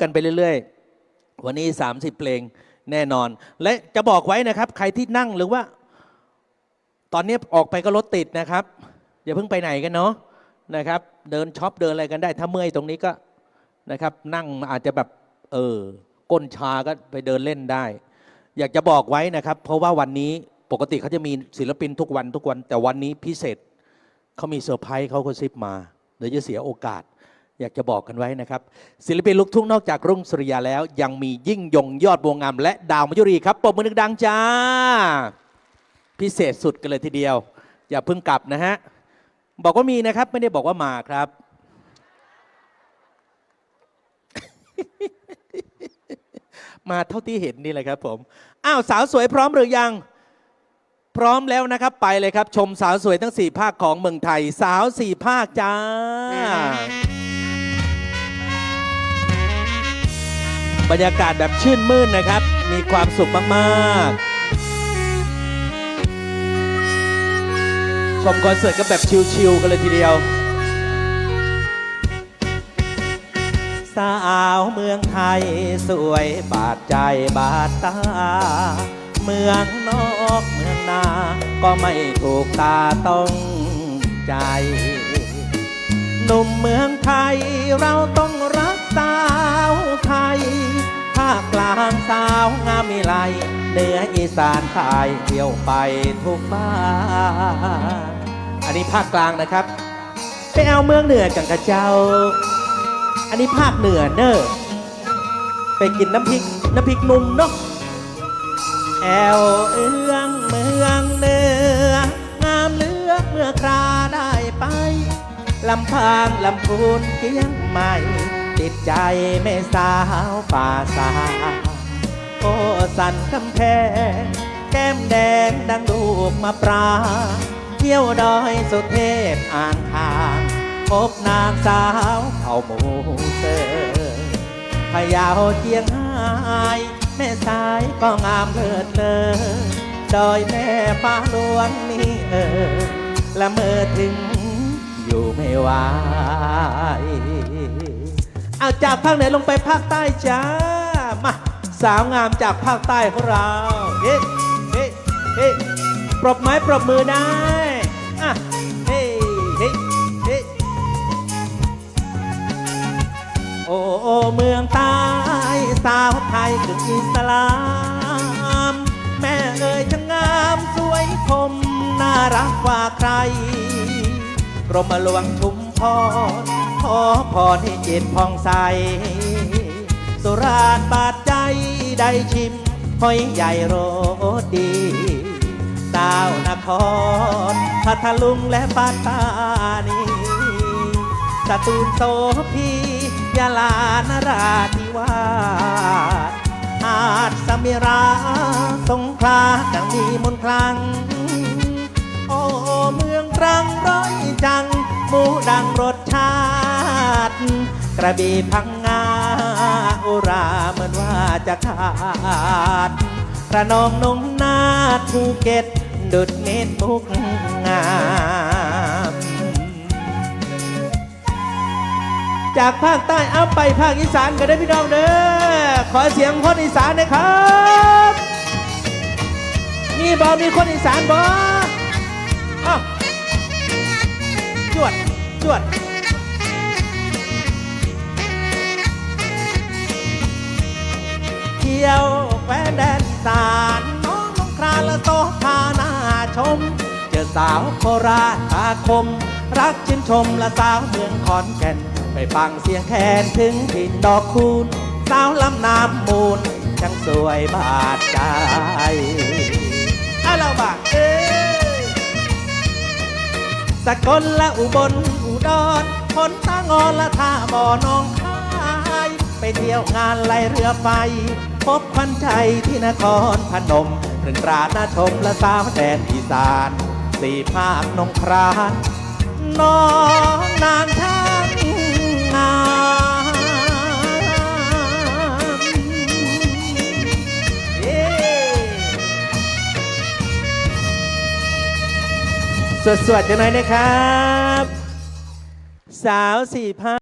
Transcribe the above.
กันไปเรื่อยๆ วันนี้ 30 เพลงแน่นอน และจะบอกไว้นะครับ ใครที่นั่งหรือว่า ตอนนี้ออกไปก็รถติดนะครับ อย่าเพิ่งไปไหนกันเนาะนะครับ เดินช็อปเดินอะไรกันได้ ถ้าเมื่อยตรงนี้ก็นะครับ นั่งอาจจะแบบเออก้นชาก็ไปเดินเล่นได้ อยากจะบอกไว้นะครับ เพราะว่าวันนี้ปกติเขาจะมีศิลปินทุกวันทุกวัน แต่วันนี้พิเศษเขามีเซอร์ไพรส์เขาก็ซิบมาเดี๋ยวจะเสียโอกาส อยากจะบอกกันไว้นะครับ ศิลปินลูกทุ่งนอกจากรุ่งสุริยาแล้ว ยังมียิ่งยงยอดวงงามและดาวมยุรีครับปรบมือดังจ้า พิเศษสุดกันเลยทีเดียว อย่าเพิ่งกลับนะฮะ บอกว่ามีนะครับ ไม่ได้บอกว่ามาครับ มาเท่าที่เห็นนี่แหละครับผมอ้าวสาวสวยพร้อมหรือยังพร้อมแล้วนะครับไปเลยครับ ชมสาวสวยทั้ง 4 ภาคของเมืองไทย สาว 4 ภาคจ้า บรรยากาศแบบชื่นมื่นนะครับ มีความสุขมากๆ ชมคอนเสิร์ตก็แบบชิลๆกันเลยทีเดียว สาวเมืองไทยสวยบาดใจบาดตา เมืองนอกเมืองนา ก็ไม่ถูกตาต้องใจหนุ่มเมืองไทยเราต้องรักสาวไทย คกลางสาวงามมีไลเหนืออีสานใต้เที่ยวไปทุกบ้านอันนี้ภาคกลางนะครับ ไปเอาเมืองเหนือกันกระเจ้า อันนี้ภาคเหนือเนอะไปกินน้ำพริกน้ำพริกนุ่มเนาะแอวเอื้องเมืองเหนืองามเลือกเมื่อคราได้ไปลำพางลำพูนเกียงใหม่ ติดใจแม่สาวป่าสา โอ้สันกำแพงแก้มแดงดังลูกมะปราเที่ยวดอยสุเทพอ่างทางพบนางสาวเขาหมูเซอร์พยาวเจียงไฮ้แม่สายก็งามเลิศเลอดอยแม่ฟ้าหลวงนี่เออละเมื่อถึงอยู่ไม่ไหว เอาจากภาคเหนือลงไปภาคใต้จ้า มาสาวงามจากภาคใต้ของเรา เฮ้เฮ้เฮ้ปรบไม้ปรบมือได้อะเฮ้เฮ้เฮ้โอ้โอเมืองใต้สาวไทยคืออิสลาม แม่เอ่ยช่างงามสวยคมน่ารักกว่าใคร กรมหลวงชุมพร ขอพรให้จิตผ่องใส สุราษฎร์บาดใจได้ชิมหอยใหญ่โรดีดาวนครพัทลุงและปัตตานีสตูลโสพียาลานราธิวาสหาดสมิราสงขลาดังมีมนคลัง โอ้เมืองตรังร้อยจัง มูดังรสชา กระบี่พังงาอุราเหมือนว่าจะขาดระนองนงนาภูเก็ต ดุดเม็ดมุกงามจากภาคใต้เอาไปภาคอีสานกันได้พี่น้องเด้อขอเสียงคนอีสานนะครับมีบอมีคนอีสานบออ้าวจวดจวด ที่ยวแคว้นแดนสารน้องลงคราละโซพาหน้าชม เจอสาวโคราชาคม รักชื่นชมละสาวเมืองขอนแก่น ไปฟังเสียงแคนถึงถิ่นดอกคูณ สาวลำน้ำมูลช่างสวยบาดใจอะเราบาดเอ้สกลและอุบลอุดรผลตางอนละท่าบ่อน้องค ไปเที่ยวงานไหลเรือไฟพบควันใจที่นครพนมเรื่องราหน้าชมและสาวแดนอีสานสี่ภาคนงครานน้องนางช่างงามเสวดๆกันหน่อยนะครับ สาวสี่ภาค